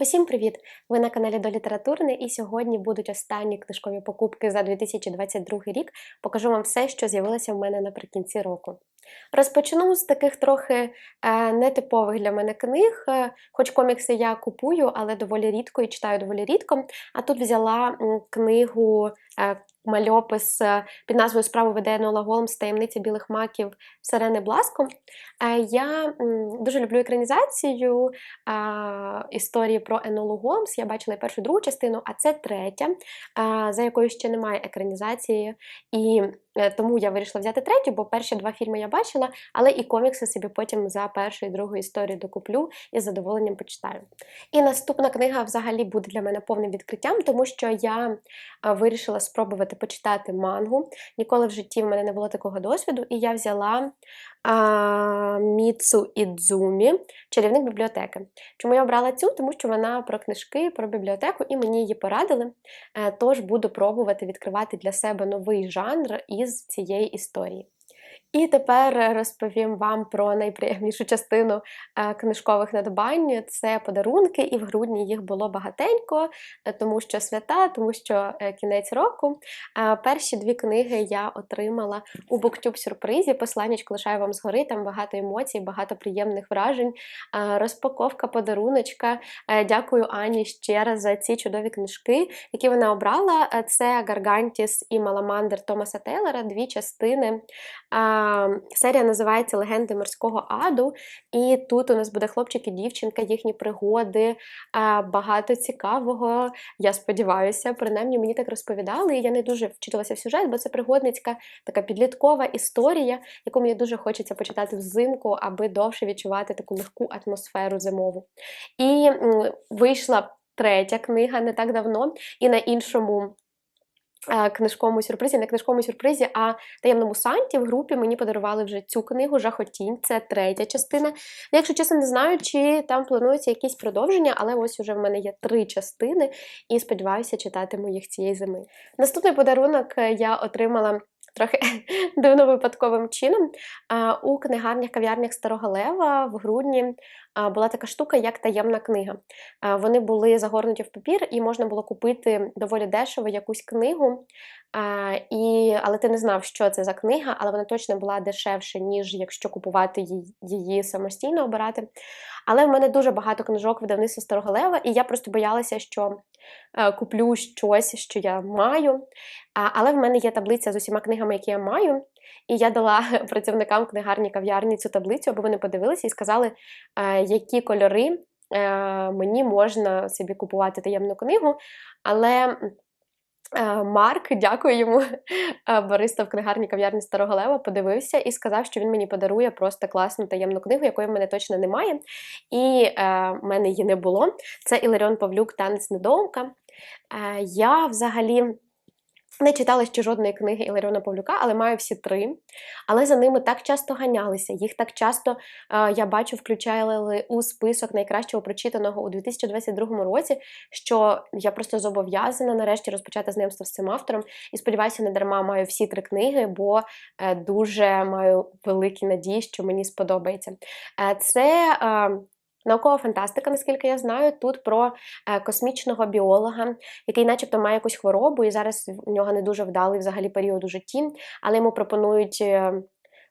Усім привіт! Ви на каналі до літературне, і сьогодні будуть останні книжкові покупки за 2022 рік. Покажу вам все, що з'явилося в мене наприкінці року. Розпочну з таких трохи е, нетипових для мене книг, е, хоч комікси я купую, але доволі рідко і читаю доволі рідко. А тут взяла книгу. Мальопис е, під назвою Справу веде Нола Голмс Таємниця білих маків Сирени Бласко. Е, Я дуже люблю екранізацію історії про Енолу Голмс. Я бачила першу другу частину, а це третя, за якою ще немає екранізації. І тому я вирішила взяти третю, бо перші два фільми я бачила, але і комікси собі потім за першу і другу історію докуплю і з задоволенням почитаю. І наступна книга взагалі буде для мене повним відкриттям, тому що я вирішила спробувати почитати мангу. Ніколи в житті в мене не було такого досвіду, і я взяла а, Міцу Ідзумі, чарівник бібліотеки. Чому я обрала цю? Тому що вона про книжки, про бібліотеку, і мені її порадили. Е, Тож буду пробувати відкривати для себе новий жанр із цієї історії. І тепер розповім вам про найприємнішу частину е, книжкових надбань. Це подарунки, і в грудні їх було багатенько, е, тому що свята, тому що е, кінець року. Е, Перші дві книги я отримала у BookTube сюрпризі. Посланнячко лишаю вам згори, там багато емоцій, багато приємних вражень, е, розпаковка подаруночка. Е, Дякую Ані ще раз за ці чудові книжки, які вона обрала. Е, Це Гаргантіс і Маламандр Томаса Тейлора, дві частини. Серія називається Легенди морського аду. І тут у нас буде хлопчик і дівчинка, їхні пригоди, багато цікавого. Я сподіваюся, принаймні мені так розповідали. І я не дуже вчиталася в сюжет, бо це пригодницька така підліткова історія, яку мені дуже хочеться почитати взимку, аби довше відчувати таку легку атмосферу зимову. І вийшла третя книга не так давно, і на іншому. Книжковому сюрпризі, не книжковому сюрпризі, а таємному санті в групі мені подарували вже цю книгу Жахотінь. Це третя частина. Якщо чесно, не знаю, чи там планується якісь продовження, але ось уже в мене є три частини, і сподіваюся, читатиму їх цієї зими. Наступний подарунок е, я отримала. Трохи дивно випадковим чином. У книгарнях кав'ярнях Старого Лева в грудні була така штука, як таємна книга. Вони були загорнуті в папір, і можна було купити доволі дешево якусь книгу. І, Але ти не знав, що це за книга, але вона точно була дешевше, ніж якщо купувати її, самостійно обирати. Але в мене дуже багато книжок видавництва Старого Лева, і я просто боялася, що е, куплю щось, що я маю. Але в мене є таблиця з усіма книгами, які я маю. І я дала працівникам книгарні кав'ярні цю таблицю, аби вони подивилися і сказали, е, які кольори е, мені можна собі купувати таємну книгу. Але Марк, дякую йому, е, бариста в книгарні кав'ярні Старого Лева, подивився і сказав, що він мені подарує просто класну таємну книгу, якої в мене точно немає. І е, в мене її не було. Це Іларіон Павлюк Танець недоумка. Е, я взагалі. Не читала ще жодної книги Іларіона Павлюка, але маю всі три. Але за ними так часто ганялися. Їх так часто е, я бачу, включали у список найкращого прочитаного у 2022 році, що я просто зобов'язана нарешті розпочати знайомство з цим автором. І сподіваюся, не дарма маю всі три книги, бо е, дуже маю великі надії, що мені сподобається. Е, це. Е, Наукова фантастика, наскільки я знаю, тут про е, космічного біолога, який, начебто, має якусь хворобу, і зараз в нього не дуже вдалий взагалі період у житті, але йому пропонують е,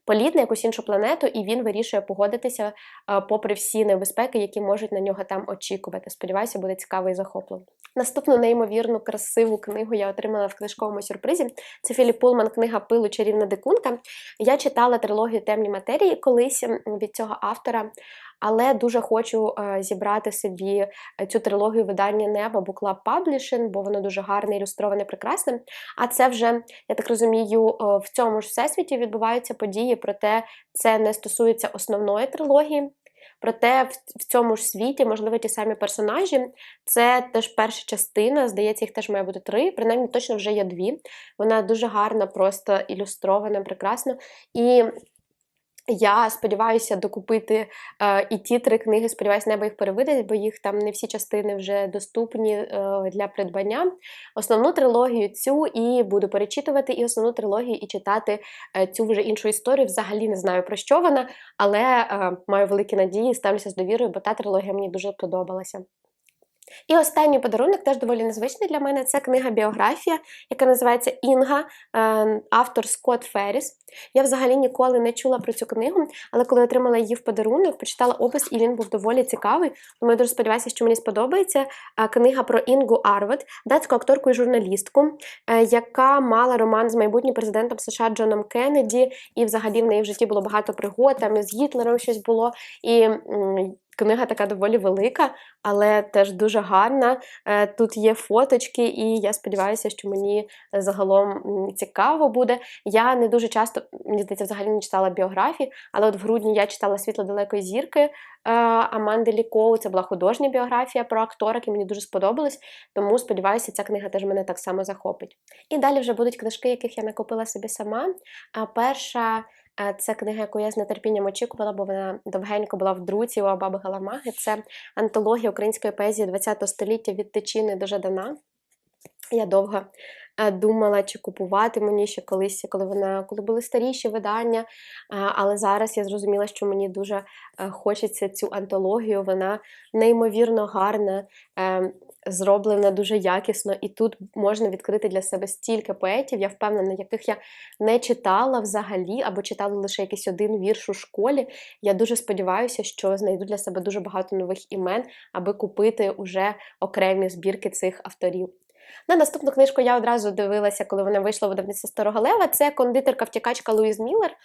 політ на якусь іншу планету, і він вирішує погодитися е, попри всі небезпеки, які можуть на нього там очікувати. Сподіваюся, буде цікаво і захопливо. Наступну неймовірну красиву книгу я отримала в книжковому сюрпризі. Це Філіп Пулман, книга Пилу Чарівна дикунка. Я читала трилогію Темні матерії колись від цього автора. Але дуже хочу е, зібрати собі е, цю трилогію видання неба Club Publishing, бо воно дуже гарне, ілюстроване, прекрасне. А це вже, я так розумію, е, в цьому ж всесвіті відбуваються події, проте це не стосується основної трилогії. Проте в, цьому ж світі, можливо, ті самі персонажі. Це теж перша частина, здається, їх теж має бути три, принаймні точно вже є дві. Вона дуже гарна, просто ілюстрована, прекрасно. І я сподіваюся докупити е, і ті три книги. Сподіваюся, небо їх перевидать, бо їх там не всі частини вже доступні е, для придбання. Основну трилогію цю і буду перечитувати, і основну трилогію і читати е, цю вже іншу історію. Взагалі не знаю про що вона, але е, маю великі надії, ставлюся з довірою, бо та трилогія мені дуже подобалася. І останній подарунок теж доволі незвичний для мене. Це книга біографія, яка називається Інга, е, автор Скотт Ферріс. Я взагалі ніколи не чула про цю книгу, але коли отримала її в подарунок, почитала опис, і він був доволі цікавий. Тому я дуже сподіваюся, що мені сподобається Е, книга про Інгу Арвет, датську акторку і журналістку, е, яка мала роман з майбутнім президентом США Джоном Кеннеді, і взагалі в неї в житті було багато пригод, там з Гітлером щось було. І Книга така доволі велика, але теж дуже гарна. Е, Тут є фоточки, і я сподіваюся, що мені загалом цікаво буде. Я не дуже часто, мені здається, взагалі не читала біографії, але от в грудні я читала Світло далекої зірки е, Аманди Лікоу. Це була художня біографія про акторок, і мені дуже сподобалось. Тому сподіваюся, ця книга теж мене так само захопить. І далі вже будуть книжки, яких я накопила собі сама. А перша. Це книга, яку я з нетерпінням очікувала, бо вона довгенько була в друці у баби Галамаги. Це антологія української поезії ХХ століття від Тичини до Жадана. Я довго е, думала, чи купувати мені ще колись, коли вона коли були старіші видання. Але зараз я зрозуміла, що мені дуже е, хочеться цю антологію. Вона неймовірно гарна, е, зроблена дуже якісно, і тут можна відкрити для себе стільки поетів, я впевнена, яких я не читала взагалі, або читала лише якийсь один вірш у школі. Я дуже сподіваюся, що знайду для себе дуже багато нових імен, аби купити уже окремі збірки цих авторів. На наступну книжку я одразу дивилася, коли вона вийшла в видавництво Старого Лева. Це кондитерка-втікачка Луїз Міллер.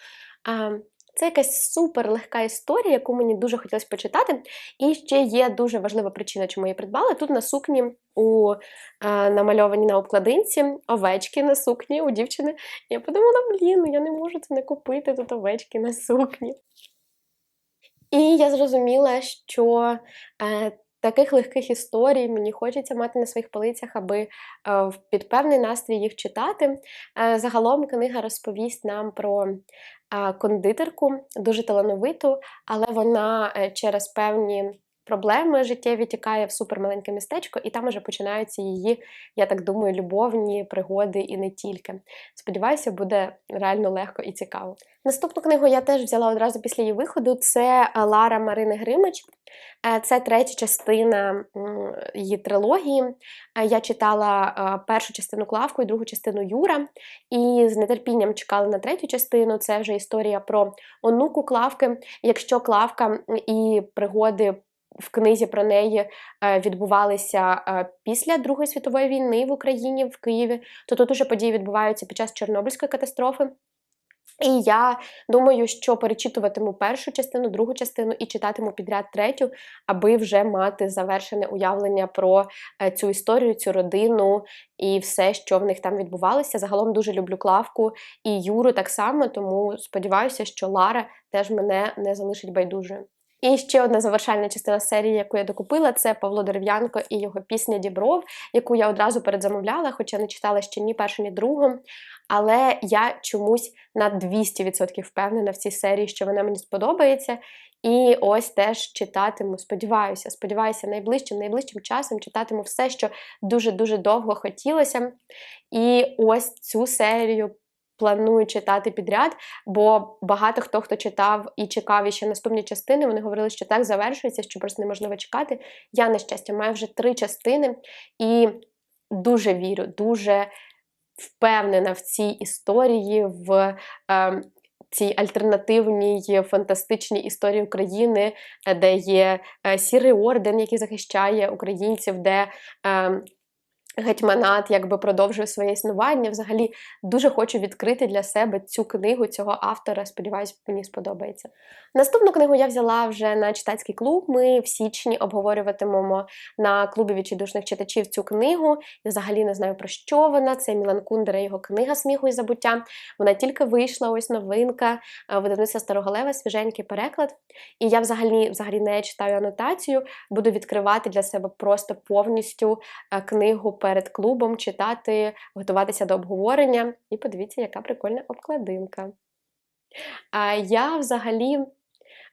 Це якась супер легка історія, яку мені дуже хотілося почитати. І ще є дуже важлива причина, чому я придбала. Тут на сукні у е, намальовані на обкладинці овечки на сукні у дівчини. Я подумала, блін, ну я не можу це не купити тут овечки на сукні. І я зрозуміла, що е, таких легких історій мені хочеться мати на своїх полицях, аби е, під певний настрій їх читати. Е, Загалом книга розповість нам про е, кондитерку, дуже талановиту, але вона через певні проблеми життєві тікає в супермаленьке містечко, і там уже починаються її, я так думаю, любовні пригоди і не тільки. Сподіваюся, буде реально легко і цікаво. Наступну книгу я теж взяла одразу після її виходу. Це Лара Марини Гримич. Е, Це третя частина її трилогії. Е, Я читала е, першу частину Клавку і другу частину Юра, і з нетерпінням чекала на третю частину. Це вже історія про онуку Клавки. Якщо Клавка і пригоди в книзі про неї відбувалися після Другої світової війни в Україні, в Києві, то тут уже події відбуваються під час Чорнобильської катастрофи. І я думаю, що перечитуватиму першу частину, другу частину і читатиму підряд третю, аби вже мати завершене уявлення про е, цю історію, цю родину і все, що в них там відбувалося. Загалом дуже люблю Клавку і Юру так само, тому сподіваюся, що Лара теж мене не залишить байдужою. І ще одна завершальна частина серії, яку я докупила, це Павло Дерев'янко і його пісня Дібров, яку я одразу передзамовляла, хоча не читала ще ні першу, ні другу. Але я чомусь на 200% впевнена в цій серії, що вона мені сподобається. І ось теж читатиму, сподіваюся, сподіваюся, найближчим найближчим часом читатиму все, що дуже-дуже довго хотілося. І ось цю серію планую читати підряд, бо багато хто хто читав і чекав іще наступні частини, вони говорили, що так завершується, що просто неможливо чекати. Я, на щастя, маю вже три частини і дуже вірю, дуже впевнена в цій історії, в е, цій альтернативній фантастичній історії України, е, де є е, сірий орден, який захищає українців, де е, гетьманат якби продовжує своє існування. Взагалі дуже хочу відкрити для себе цю книгу цього автора. Сподіваюсь, мені сподобається. Наступну книгу я взяла вже на читацький клуб. Ми в січні обговорюватимемо на клубі відчайдушних читачів цю книгу. Я взагалі не знаю про що вона. Це Мілан Кундера, його книга сміху і забуття. Вона тільки вийшла, ось новинка, е, видавництва Старого Лева, свіженький переклад. І я взагалі, взагалі не читаю анотацію, буду відкривати для себе просто повністю е, книгу перед клубом, читати, готуватися до обговорення. І подивіться, яка прикольна обкладинка. А я взагалі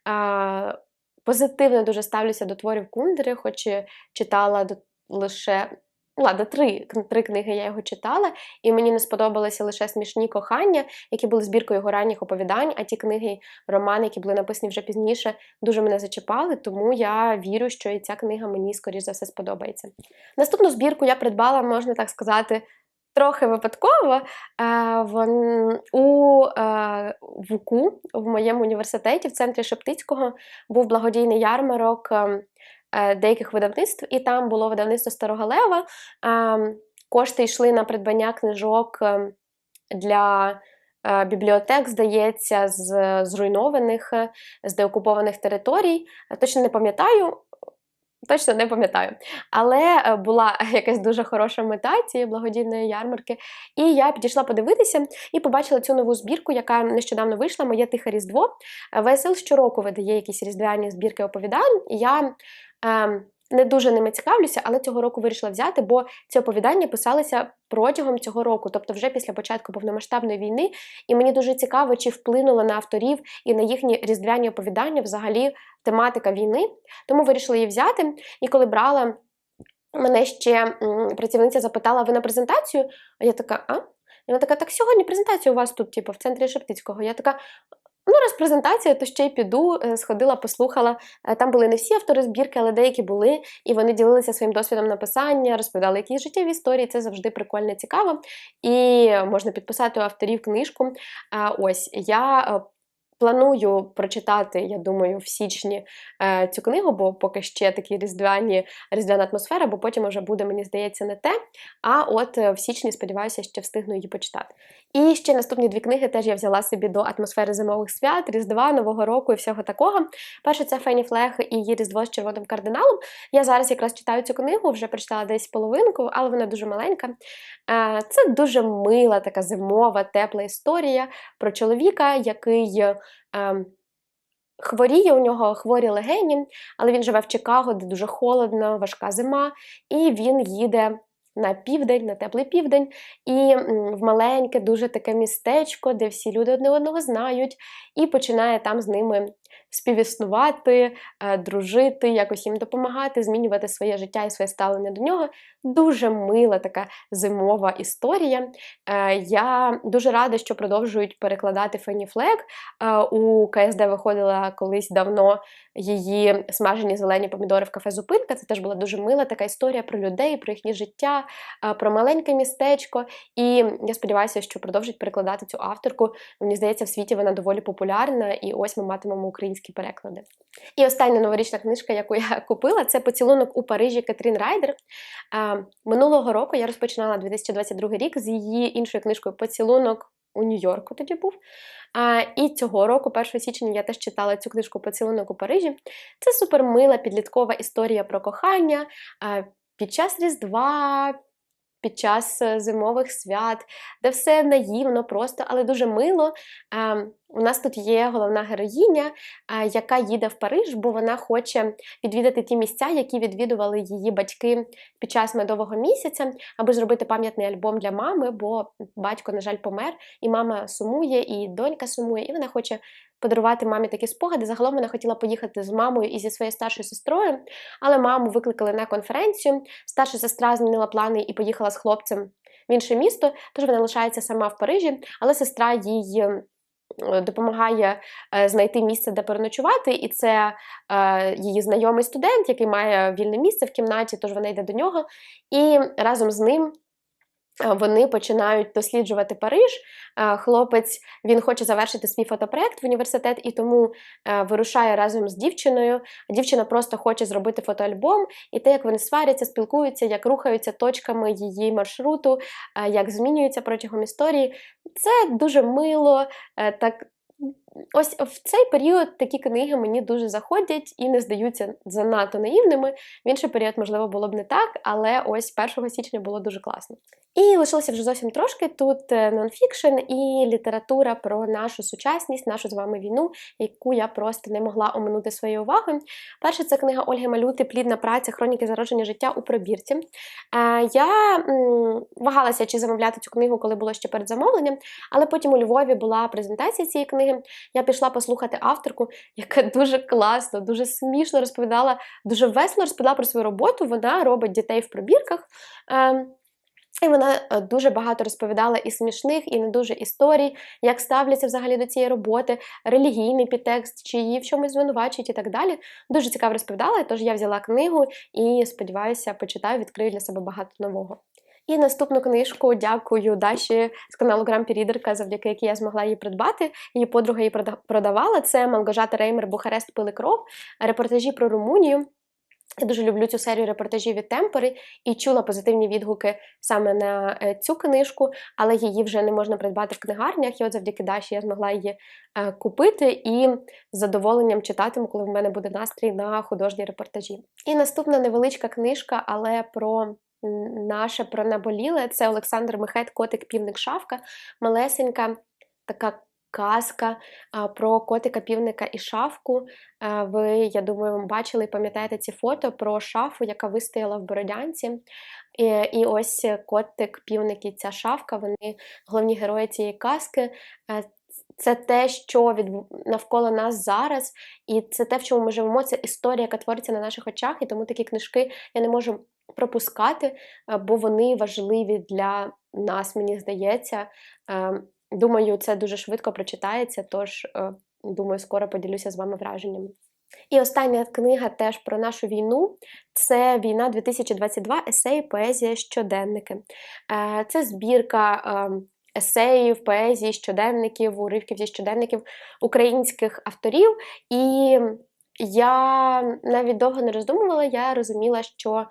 а, позитивно дуже ставлюся до творів Кундери, хоч читала лише ладно, три, три книги я його читала, і мені не сподобалися лише смішні кохання, які були збіркою його ранніх оповідань, а ті книги, романи, які були написані вже пізніше, дуже мене зачіпали, тому я вірю, що і ця книга мені, скоріш за все, сподобається. Наступну збірку я придбала, можна так сказати, трохи випадково е, у е, ВУКу в моєму університеті, в центрі Шептицького, був благодійний ярмарок ем, деяких видавництв, і там було видавництво Старого Лева. Ем, кошти йшли на придбання книжок ем, для. Бібліотек, здається, з зруйнованих, з деокупованих територій. Точно не пам'ятаю, Точно не пам'ятаю. Але е, була якась дуже хороша мета цієї благодійної ярмарки. І я підійшла подивитися і побачила цю нову збірку, яка нещодавно вийшла, моє тихе різдво. ВСЛ щороку видає якісь різдвяні збірки оповідань. Я е, не дуже ними цікавлюся, але цього року вирішила взяти, бо ці оповідання писалися протягом цього року, тобто вже після початку повномасштабної війни. І мені дуже цікаво, чи вплинула на авторів і на їхні різдвяні оповідання взагалі тематика війни. Тому вирішила її взяти. І коли брала, мене ще працівниця запитала: ви на презентацію? А я така, а? І вона така, так сьогодні презентація у вас тут, типу, в центрі Шептицького. Я така, Ну, раз презентація, то ще й піду, е, сходила, послухала. Е, там були не всі автори збірки, але деякі були, і вони ділилися своїм досвідом написання, розповідали якісь життєві історії. Це завжди прикольно цікаво. І можна підписати у авторів книжку. Ось я е, Планую прочитати, я думаю, в січні е, цю книгу, бо поки ще такі різдвяні різдвяна атмосфера, бо потім вже буде, мені здається, не те. А от е, в січні, сподіваюся, ще встигну її почитати. І ще наступні дві книги теж я взяла собі до атмосфери зимових свят, Різдва, Нового року і всього такого. Перше, це Фені Флех і її Різдво з червоним кардиналом. Я зараз якраз читаю цю книгу, вже прочитала десь половинку, але вона дуже маленька. Е, це дуже мила, така зимова, тепла історія про чоловіка, який. Ем, хворіє у нього хворі легені, але він живе в Чикаго, де дуже холодно, важка зима, і він їде на південь, на теплий південь, і в маленьке, дуже таке містечко, де всі люди одне одного знають, і починає там з ними співіснувати, е, дружити, якось їм допомагати, змінювати своє життя і своє ставлення до нього. Дуже мила така зимова історія. Е, я дуже рада, що продовжують перекладати Фені Флек. Е, у КСД виходила колись давно її смажені зелені помідори в кафе Зупинка. Це теж була дуже мила така історія про людей, про їхнє життя, про маленьке містечко. І я сподіваюся, що продовжать перекладати цю авторку. Мені здається, в світі вона доволі популярна, і ось ми матимемо українські переклади. І остання новорічна книжка, яку я купила, це поцілунок у Парижі Катрін Райдер. Минулого року я розпочинала 2022 рік з її іншою книжкою Поцілунок у Нью-Йорку тоді був. І цього року, 1 січня, я теж читала цю книжку Поцілунок у Парижі. Це супермила підліткова історія про кохання. Під час Різдва, під час е, зимових свят, де все наївно, просто, але дуже мило. У нас тут є головна героїня, яка їде в Париж, бо вона хоче відвідати ті місця, які відвідували її батьки під час медового місяця, аби зробити пам'ятний альбом для мами, бо батько, на жаль, помер, і мама сумує, і донька сумує, і вона хоче подарувати мамі такі спогади. Загалом вона хотіла поїхати з мамою і зі своєю старшою сестрою, але маму викликали на конференцію. Старша сестра змінила плани і поїхала з хлопцем в інше місто, тож вона лишається сама в Парижі, але сестра їй. Е, допомагає е, знайти місце, де переночувати, і це е, її знайомий студент, який має вільне місце в кімнаті, тож вона йде до нього. І разом з ним вони починають досліджувати Париж. Хлопець він хоче завершити свій фотопроект в університет і тому е, вирушає разом з дівчиною. Дівчина просто хоче зробити фотоальбом, і те, як вони сваряться, спілкуються, як рухаються точками її маршруту, е, як змінюються протягом історії. Це дуже мило, е, так Ось в цей період такі книги мені дуже заходять і не здаються занадто наївними. В інший період, можливо, було б не так, але ось 1 січня було дуже класно. І лишилося вже зовсім трошки. Тут е, нонфікшн і література про нашу сучасність, нашу з вами війну, яку я просто не могла оминути своєю увагою. Перша це книга Ольги Малюти Плідна праця, хроніки зародження життя у пробірці. Е, я вагалася, чи замовляти цю книгу, коли було ще перед замовленням, але потім у Львові була презентація цієї книги. Я пішла послухати авторку, яка дуже класно, дуже смішно розповідала, дуже весело розповідала про свою роботу. Вона робить дітей в пробірках. Ем, і вона е, дуже багато розповідала і смішних, і не дуже історій, як ставляться взагалі до цієї роботи, релігійний підтекст, чи її в чомусь звинувачують і так далі. Дуже цікаво розповідала, тож я взяла книгу і сподіваюся, почитаю, відкрию для себе багато нового. І наступну книжку дякую Даші з каналу Грампі Рідерка, завдяки якій я змогла її придбати. Її подруга її продавала. Це Малгожата Реймер Бухарест пили кров, репортажі про Румунію. Я дуже люблю цю серію репортажів від темпори і чула позитивні відгуки саме на е, цю книжку, але її вже не можна придбати в книгарнях. І от завдяки Даші я змогла її е, купити і з задоволенням читатиму, коли в мене буде настрій на художні репортажі. І наступна невеличка книжка, але про. Наше про наболіле це Олександр Мехет, котик півник шавка, малесенька така казка про котика, півника і шафку. Ви, я думаю, бачили і пам'ятаєте ці фото про шафу, яка вистояла в Бородянці. І, і ось котик, півник і ця шафка, вони головні герої цієї казки. Це те, що від навколо нас зараз, і це те, в чому ми живемо. Це історія, яка твориться на наших очах, і тому такі книжки я не можу пропускати, бо вони важливі для нас, мені здається. Ем, Думаю, це дуже швидко прочитається, тож, е, думаю, скоро поділюся з вами враженнями. І остання книга теж про нашу війну це Війна 2022, есеї, поезія, щоденники. Е, це збірка е, есеїв, поезії, щоденників, уривків зі щоденників українських авторів. І я навіть довго не роздумувала, я розуміла, що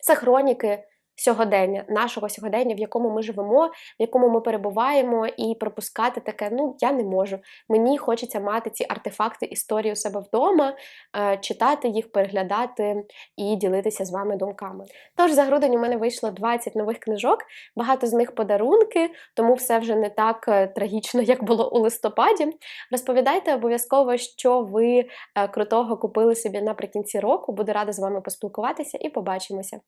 це хроніки сьогодення, нашого сьогодення, в якому ми живемо, в якому ми перебуваємо, і пропускати таке, ну я не можу. Мені хочеться мати ці артефакти історії у себе вдома, е, читати їх, переглядати і ділитися з вами думками. Тож за грудень у мене вийшло 20 нових книжок, багато з них подарунки, тому все вже не так е, трагічно, як було у листопаді. Розповідайте обов'язково, що ви е, крутого купили собі наприкінці року. Буду рада з вами поспілкуватися і побачимося.